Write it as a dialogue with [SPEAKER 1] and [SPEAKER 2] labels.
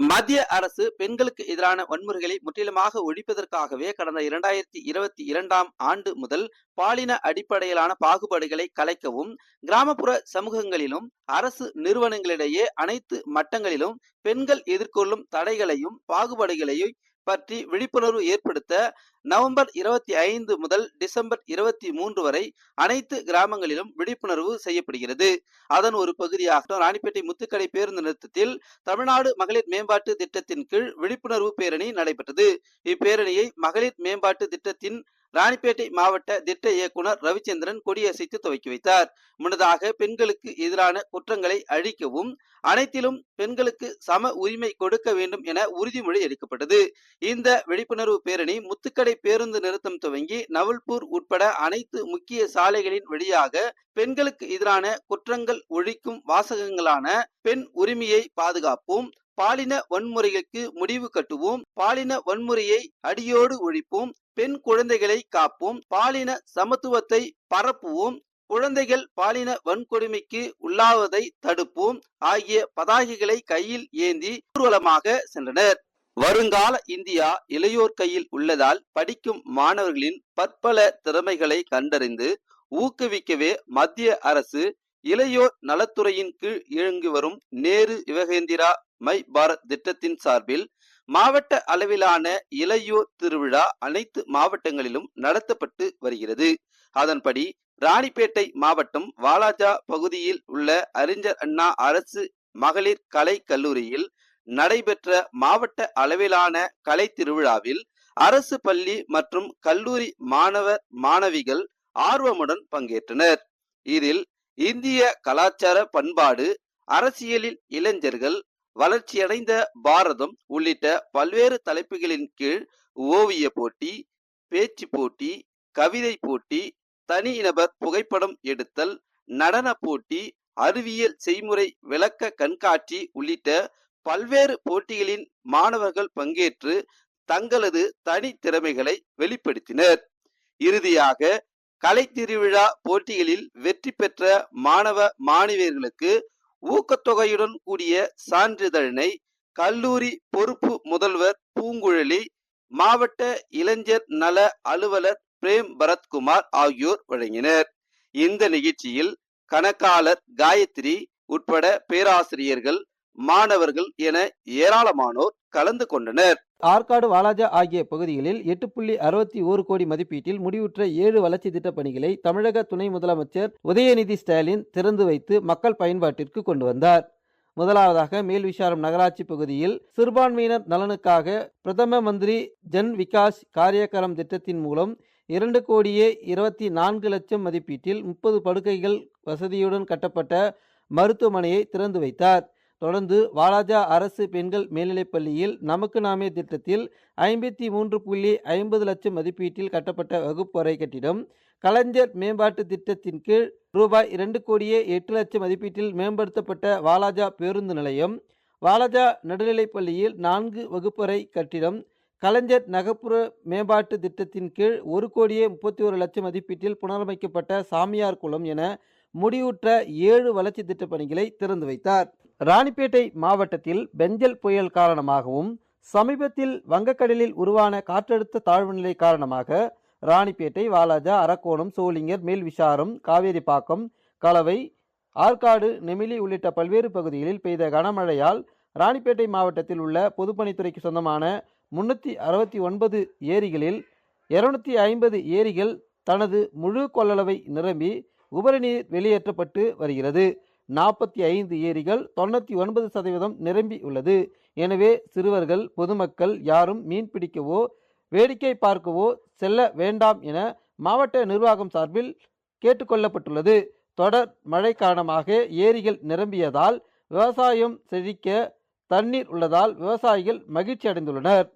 [SPEAKER 1] மத்திய அரசு பெண்களுக்கு எதிரான வன்முறைகளை முற்றிலுமாக ஒழிப்பதற்காகவே கடந்த இரண்டாயிரத்தி இருபத்தி இரண்டாம் ஆண்டு முதல் பாலின அடிப்படையிலான பாகுபாடுகளை கலைக்கவும் கிராமப்புற சமூகங்களிலும் அரசு நிறுவனங்களிடையே அனைத்து மட்டங்களிலும் பெண்கள் எதிர்கொள்ளும் தடைகளையும் பாகுபாடுகளையும் பற்றி விழிப்புணர்வு ஏற்படுத்த நவம்பர் இருபத்தி ஐந்து முதல் டிசம்பர் இருபத்தி மூன்று வரை அனைத்து கிராமங்களிலும் விழிப்புணர்வு செய்யப்படுகிறது. அதன் ஒரு பகுதியாக ராணிப்பேட்டை முத்துக்கடை பேருந்து நிறுத்தத்தில் தமிழ்நாடு மகளிர் மேம்பாட்டு திட்டத்தின் கீழ் விழிப்புணர்வு பேரணி நடைபெற்றது. இப்பேரணியை மகளிர் மேம்பாட்டு திட்டத்தின் ராணிப்பேட்டை மாவட்ட திட்ட இயக்குனர் ரவிச்சந்திரன் கொடியசைத்து துவக்கி வைத்தார். முன்னதாக பெண்களுக்கு எதிரான குற்றங்களை அழிக்கவும் அனைத்திலும் பெண்களுக்கு சம உரிமை கொடுக்க வேண்டும் என உறுதிமொழி எடுக்கப்பட்டது. இந்த விழிப்புணர்வு பேரணி முத்துக்கடை பேருந்து நிறுத்தம் துவங்கி நவல்பூர் உட்பட அனைத்து முக்கிய சாலைகளின் வழியாக பெண்களுக்கு எதிரான குற்றங்கள் ஒழிக்கும் வாசகங்களான பெண் உரிமையை பாதுகாப்போம் பாலின வன்முறைகளுக்கு முடிவு கட்டுவோம் பாலின வன்முறையை அடியோடு ஒழிப்போம் பெண் குழந்தைகளை காப்போம். பாலின சமத்துவத்தை பரப்புவோம். குழந்தைகள் பாலின வன்கொடுமைக்கு உள்ளாவதை தடுப்போம். ஆகிய பதாகைகளை கையில் ஏந்தி ஊர்வலமாக சென்றனர். வருங்கால இந்தியா இளையோர் கையில் உள்ளதால் படிக்கும் மாணவர்களின் பற்பல திறமைகளை கண்டறிந்து ஊக்குவிக்கவே மத்திய அரசு இளையோர் நலத்துறையின் கீழ் இயங்கி வரும் நேரு யுவகேந்திரா மை பாரத் திட்டத்தின் சார்பில் மாவட்ட அளவிலான இளையோர் திருவிழா அனைத்து மாவட்டங்களிலும் நடத்தப்பட்டு வருகிறது. அதன்படி ராணிப்பேட்டை மாவட்டம் வாலாஜா பகுதியில் உள்ள அறிஞர் அண்ணா அரசு மகளிர் கலை கல்லூரியில் நடைபெற்ற மாவட்ட அளவிலான கலை திருவிழாவில் அரசு பள்ளி மற்றும் கல்லூரி மாணவர் மாணவிகள் ஆர்வமுடன் பங்கேற்றனர். இதில் இந்திய கலாச்சார பண்பாடு அரசியலில் இளைஞர்கள் வளர்ச்சியடைந்த பாரதம் உள்ளிட்ட பல்வேறு தலைப்புகளின் கீழ் ஓவிய போட்டி பேச்சு போட்டி கவிதை போட்டி தனிநபர் புகைப்படம் எடுத்தல் நடன போட்டி அறிவியல் செய்முறை விளக்க கண்காட்சி உள்ளிட்ட பல்வேறு போட்டிகளின் மாணவர்கள் பங்கேற்று தங்களது தனி திறமைகளை வெளிப்படுத்தினர். இறுதியாக கலை திருவிழா போட்டிகளில் வெற்றி பெற்ற மாணவ மாணவியர்களுக்கு ஊக்கத்தொகையுடன் கூடிய சான்றிதழினை கல்லூரி பொறுப்பு முதல்வர் பூங்குழலி மாவட்ட இளைஞர் நல அலுவலர் பிரேம் பரத்குமார் ஆகியோர் வழங்கினர். இந்த நிகழ்ச்சியில் கணக்காளர் காயத்ரி உட்பட பேராசிரியர்கள் மாணவர்கள் என ஏராளமானோர் கலந்து கொண்டனர்.
[SPEAKER 2] ஆற்காடு வாலாஜா ஆகிய பகுதிகளில் எட்டு புள்ளி அறுபத்தி ஓரு கோடி மதிப்பீட்டில் முடிவுற்ற ஏழு வளர்ச்சி திட்டப் பணிகளை தமிழக துணை முதலமைச்சர் உதயநிதி ஸ்டாலின் திறந்து வைத்து மக்கள் பயன்பாட்டிற்கு கொண்டு வந்தார். முதலாவதாக மேல்விசாரம் நகராட்சி பகுதியில் சிறுபான்மையினர் நலனுக்காக பிரதம மந்திரி ஜன் விகாஸ் காரியக்கரம் திட்டத்தின் மூலம் இரண்டு கோடியே இருபத்தி நான்கு லட்சம் மதிப்பீட்டில் முப்பது படுக்கைகள் வசதியுடன் கட்டப்பட்ட மருத்துவமனையை திறந்து வைத்தார். தொடர்ந்து வாலாஜா அரசு பெண்கள் மேல்நிலைப்பள்ளியில் நமக்கு நாமே திட்டத்தில் ஐம்பத்தி மூன்று புள்ளி ஐம்பது லட்சம் மதிப்பீட்டில் கட்டப்பட்ட வகுப்பறை கட்டிடம் கலைஞர் மேம்பாட்டு திட்டத்தின் கீழ் ரூபாய் இரண்டு கோடியே எட்டு லட்சம் மதிப்பீட்டில் மேம்படுத்தப்பட்ட வாலாஜா பேருந்து நிலையம் வாலாஜா நடுநிலைப்பள்ளியில் நான்கு வகுப்பறை கட்டிடம் கலைஞர் நகர்ப்புற மேம்பாட்டு திட்டத்தின் கீழ் ஒரு கோடியே முப்பத்தி ஒரு லட்சம் மதிப்பீட்டில் புனரமைக்கப்பட்ட சாமியார் குளம் என முடிவுற்ற ஏழு வளர்ச்சி திட்டப் பணிகளை திறந்து வைத்தார். ராணிப்பேட்டை மாவட்டத்தில் பெஞ்சல் புயல் காரணமாகவும் சமீபத்தில் வங்கக்கடலில் உருவான காற்றழுத்த தாழ்வு நிலை காரணமாக ராணிப்பேட்டை வாலாஜா அரக்கோணம் சோளிங்கர் மேல்விசாரம் காவேரிப்பாக்கம் கலவை ஆற்காடு நெமிலி உள்ளிட்ட பல்வேறு பகுதிகளில் பெய்த கனமழையால் ராணிப்பேட்டை மாவட்டத்தில் உள்ள பொதுப்பணித்துறைக்கு சொந்தமான முன்னூற்றி அறுபத்தி ஒன்பது ஏரிகளில் இருநூத்தி ஐம்பது ஏரிகள் தனது முழு கொள்ளளவை நிரம்பி உபரிநீர் வெளியேற்றப்பட்டு வருகிறது. நாற்பத்தி ஐந்து ஏரிகள் தொண்ணூற்றி ஒன்பது சதவீதம் நிரம்பி உள்ளது. எனவே சிறுவர்கள் பொதுமக்கள் யாரும் மீன் பிடிக்கவோ வேடிக்கை பார்க்கவோ செல்ல வேண்டாம் என மாவட்ட நிர்வாகம் சார்பில் கேட்டுக்கொள்ளப்பட்டுள்ளது. தொடர் மழை காரணமாக ஏரிகள் நிரம்பியதால் விவசாயம் செழிக்க தண்ணீர் உள்ளதால் விவசாயிகள் மகிழ்ச்சி அடைந்துள்ளனர்